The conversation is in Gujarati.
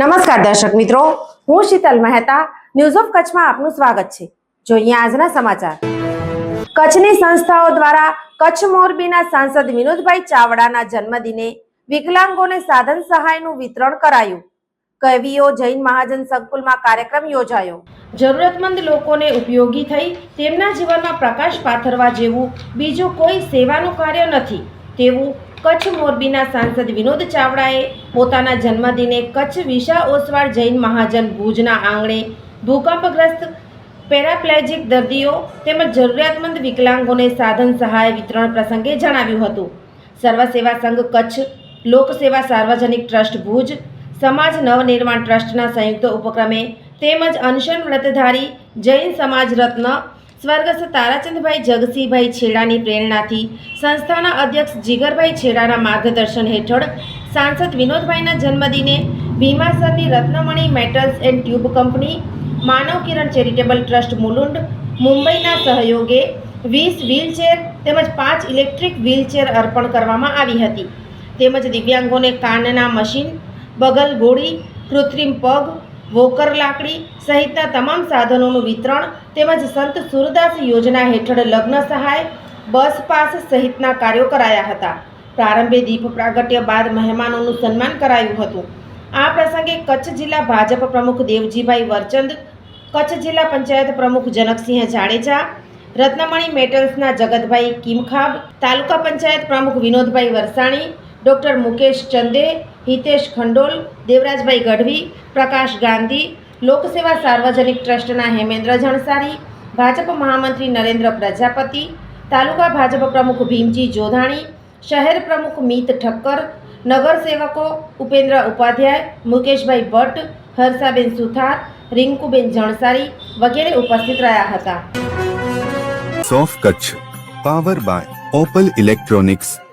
નમસ્કાર દર્શક મિત્રો. હું શીતલ મહેતા. ન્યૂઝ ઓફ કચ્છમાં આપનું સ્વાગત છે. જોઈએ આજના સમાચાર. કચ્છની સંસ્થાઓ દ્વારા કચ્છ મોરબીના સાંસદ વિનોદભાઈ ચાવડાના જન્મદિને વિકલાંગોને સાધન સહાયનું વિતરણ કરાયું. કવિઓ જૈન મહાજન સંકુલમાં કાર્યક્રમ યોજાયો. જરૂરતમંદ લોકોને ઉપયોગી થઈ તેમના જીવનમાં પ્રકાશ પાથરવા જેવું બીજું કોઈ સેવાનું કાર્ય નથી. તેવું કચ્છ મોરબીના સાંસદ વિનોદ ચાવડાએ પોતાના જન્મદિને કચ્છ વિશા ઓસવાળ જૈન મહાજન ભુજના આંગણે ભૂકંપગ્રસ્ત પેરાપ્લેજિક દર્દીઓ તેમજ જરૂરિયાતમંદ વિકલાંગોને સાધન સહાય વિતરણ પ્રસંગે જણાવ્યું હતું. સર્વસેવા સંઘ કચ્છ, લોકસેવા સાર્વજનિક ટ્રસ્ટ ભુજ, સમાજ નવનિર્માણ ટ્રસ્ટના સંયુક્ત ઉપક્રમે તેમજ અનશન વ્રતધારી જૈન સમાજ રત્ન સ્વર્ગસ્થ તારાચંદભાઈ જગસીભાઈ છેડાની પ્રેરણાથી સંસ્થાના અધ્યક્ષ જીગરભાઈ છેડાના માર્ગદર્શન હેઠળ સાંસદ વિનોદભાઈના જન્મદિને ભીમાસરની Ratnamani metals and tube company, Manav Kiran charitable trust Mulund, મુંબઈના સહયોગે વીસ વ્હીલચેર તેમજ પાંચ ઇલેક્ટ્રિક વ્હીલચેર અર્પણ કરવામાં આવી હતી. તેમજ દિવ્યાંગોને કાનના મશીન, બગલ ગોળી, કૃત્રિમ પગ વોકર લાકડી સહિતના તમામ સાધનોનું વિતરણ તેમજ સંત સુરદાસ યોજના હેઠળ લગ્ન સહાય, બસ પાસ સહિતના કાર્યો કરાયા હતા. પ્રારંભે દીપ પ્રાગટ્ય બાદ મહેમાનોનું સન્માન કરાયું હતું. આ પ્રસંગે કચ્છ જિલ્લા ભાજપ પ્રમુખ દેવજીભાઈ વરચંદ, કચ્છ જિલ્લા પંચાયત પ્રમુખ જનકસિંહ જાડેજા, રત્નમણી મેટલ્સના જગતભાઈ કિમખાબ, તાલુકા પંચાયત પ્રમુખ વિનોદભાઈ વરસાણી, ડૉક્ટર મુકેશ ચંદે હિતેશ ખંડોલ, દેવરાજભાઈ ગઢવી, પ્રકાશ ગાંધી, લોકસેવા સાર્વજનિક ટ્રસ્ટના હેમેન્દ્ર જણસારી, ભાજપ મહામંત્રી નરેન્દ્ર પ્રજાપતિ, તાલુકા ભાજપ પ્રમુખ ભીમજી જોધાણી, શહેર પ્રમુખ મીત ઠક્કર નગરસેવકો ઉપેન્દ્ર ઉપાધ્યાય, મુકેશભાઈ ભટ્ટ, હર્ષાબેન સુથાર, રિંકુબેન જણસારી વગેરે ઉપસ્થિત રહ્યા હતા. સોફ Kutch, power by opal electronics.